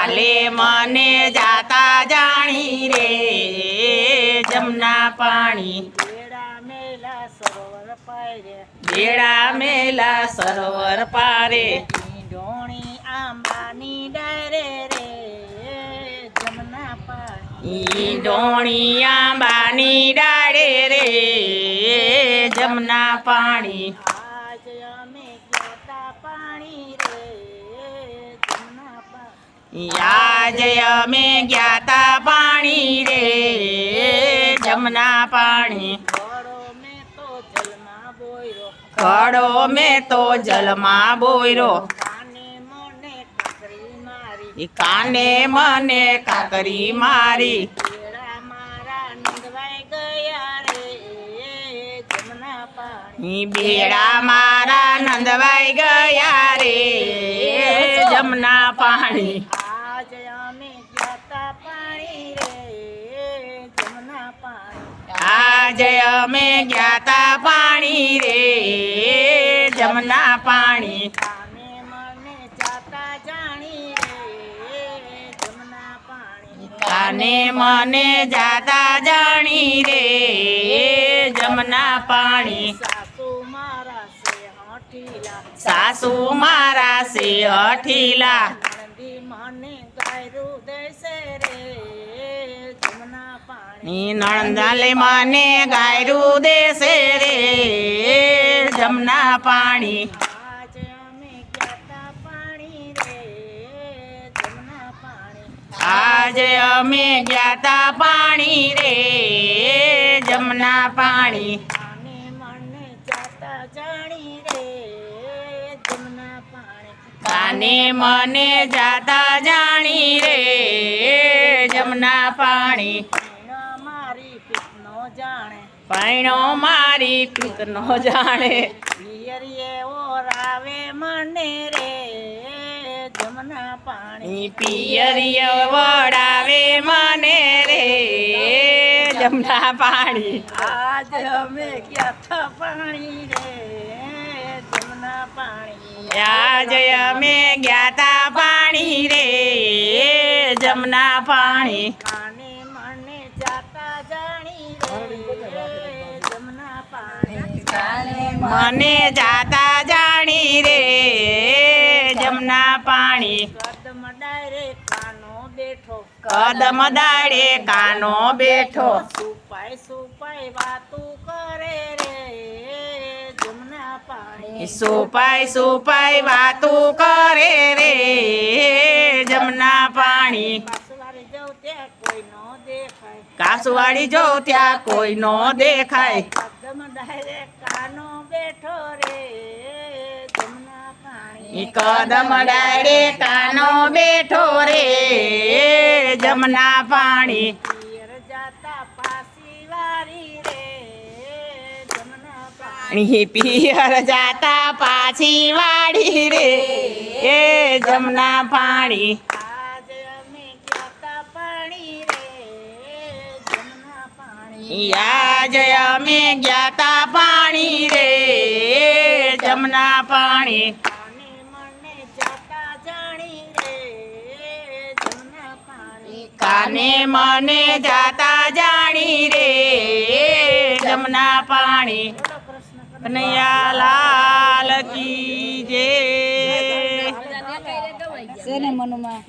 કાલે મને જાતા જાણી રે, જમના પાણી. બેડા મેલા સરોવર પારે. ઢોણી આંબાની ડાયરે રે જમના પાણી ડોણી આંબાની ડાળે રે, જમના પાણી. આજ અમે ગયા તા પાણી રે, જમના પાણી. ઘોડો મેં તો જલમાં બોયરો. કાને મને કાકરી મારી. બેડા મારા નંદવાઈ ગયા રે, જમના પાણી. આજ અમે જ્ઞાતા પાણી રે જમના પાણી. કાને મને જાતા જાણી રે જમના પાણી. કાને મને જાતા જાણી રે જમના પાણી. સાસુ મારા સે હઠીલા. નણંદાલે મને ગાયરું દેશે રે જમના પાણી. આજ અમે ગયા પાણી રે જમના આજે અમે ગયા તા પાણી રે જમના પાણી. અને મને જાતા જાણી રે જમના પાણી. કાને મને જાતા જાણી રે જમના પાણી. પૈણો મારી પિતનો જાણે. પિયરીએ ઓરાવે મને રે જમના પાણી પિયરીએ વડાવે મને રે જમના પાણી. આજ અમે ગયા પાણી રે જમના પાણી આજે અમે ગયા તા પાણી રે જમના પાણી મને જાતા જાણી રે જમના પાણી. કદમ ડાયરે કાનો બેઠો. કદમ દાડે કાનો બેઠો. સુપાય સુપાય વાતું કરે રે જમના પાણી. સુપાય સુપાય વાતું કરે રે જમના પાણી. કાસવાડી જાઉં ત્યાં કોઈ નો દેખાય. કાસુવાડી જો ત્યાં કોઈ નો દેખાય. કાનો બેઠો રે જમના પાણી કદમ ડાયરે કાનો બેઠો રે જમના પાણી. પિયર જાતા પાસી વારી રે જમના પાણી. પિયર જાતા પાછી વાડી રે એ જમના પાણી. આજે અમે જાતા પાણી આજ અમે જ્ઞાતા પાણી રે જમના પાણી. અને જાણી રે કાને મને જાતા જાણી રે જમના પાણી. કનૈયા લાલ કી જે મનુમાં?